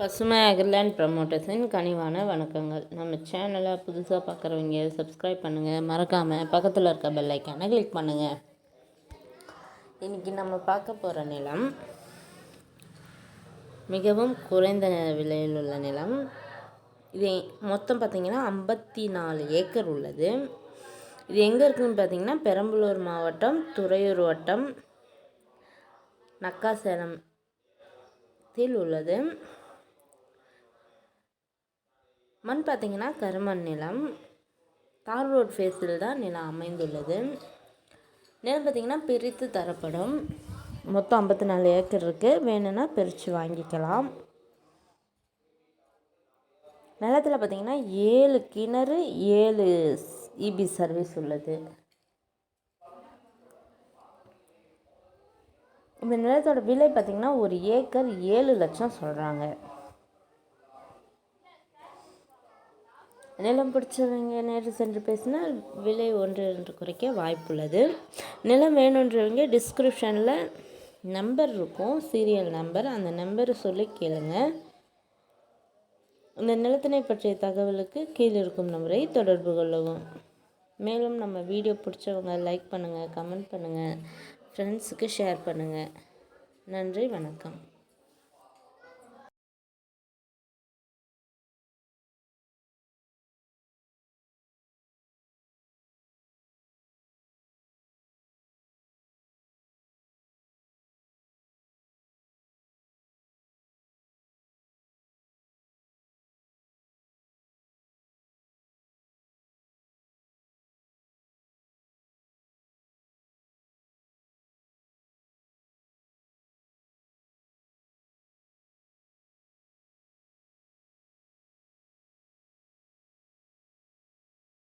பசுமை அகர்லேண்ட் ப்ரமோட்டர்ஸின் கனிவான வணக்கங்கள். நம்ம சேனலை புதுசாக பார்க்குறவங்க சப்ஸ்கிரைப் பண்ணுங்கள் மறக்காமல் பக்கத்தில் இருக்க பெல்லைக்கான கிளிக் பண்ணுங்கள் இன்றைக்கி நம்ம பார்க்க போகிற நிலம் மிகவும் குறைந்த விலையில் உள்ள நிலம். இது மொத்தம் பார்த்திங்கன்னா ஐம்பத்தி நாலு ஏக்கர் உள்ளது. இது எங்கே இருக்குதுன்னு பார்த்தீங்கன்னா பெரம்பலூர் மாவட்டம் துறையூர் வட்டம் நக்காசேலத்தில் உள்ளது. மண் பார்த்திங்கன்னா கருமண் நிலம். தார் ரோட் ஃபேஸில் தான் நிலம் அமைந்துள்ளது. நிலம் பார்த்திங்கன்னா பிரித்து தரப்படும். மொத்தம் ஐம்பத்தி நாலு ஏக்கர் இருக்குது வேணும்னா பிரித்து வாங்கிக்கலாம். நிலத்தில் பார்த்திங்கன்னா ஏழு கிணறு ஏழு இபி சர்வீஸ் உள்ளது. இந்த நிலத்தோட விலை பார்த்திங்கன்னா ஒரு ஏக்கர் ஏழு லட்சம் சொல்கிறாங்க நிலம் பிடிச்சவங்க நேரில் சென்று பேசினால் விலை ஒன்று என்று குறைக்க வாய்ப்புள்ளது. நிலம் வேணுன்றவங்க டிஸ்கிரிப்ஷனில் நம்பர் இருக்கும் சீரியல் நம்பர் அந்த நம்பரை சொல்லி கேளுங்க. இந்த நிலத்தினை பற்றிய தகவலுக்கு கீழே இருக்கும் நம்பரை தொடர்பு கொள்ளவும். மேலும் நம்ம வீடியோ பிடிச்சவங்க லைக் பண்ணுங்கள் கமெண்ட் பண்ணுங்கள் ஃப்ரெண்ட்ஸுக்கு ஷேர் பண்ணுங்கள் நன்றி வணக்கம்.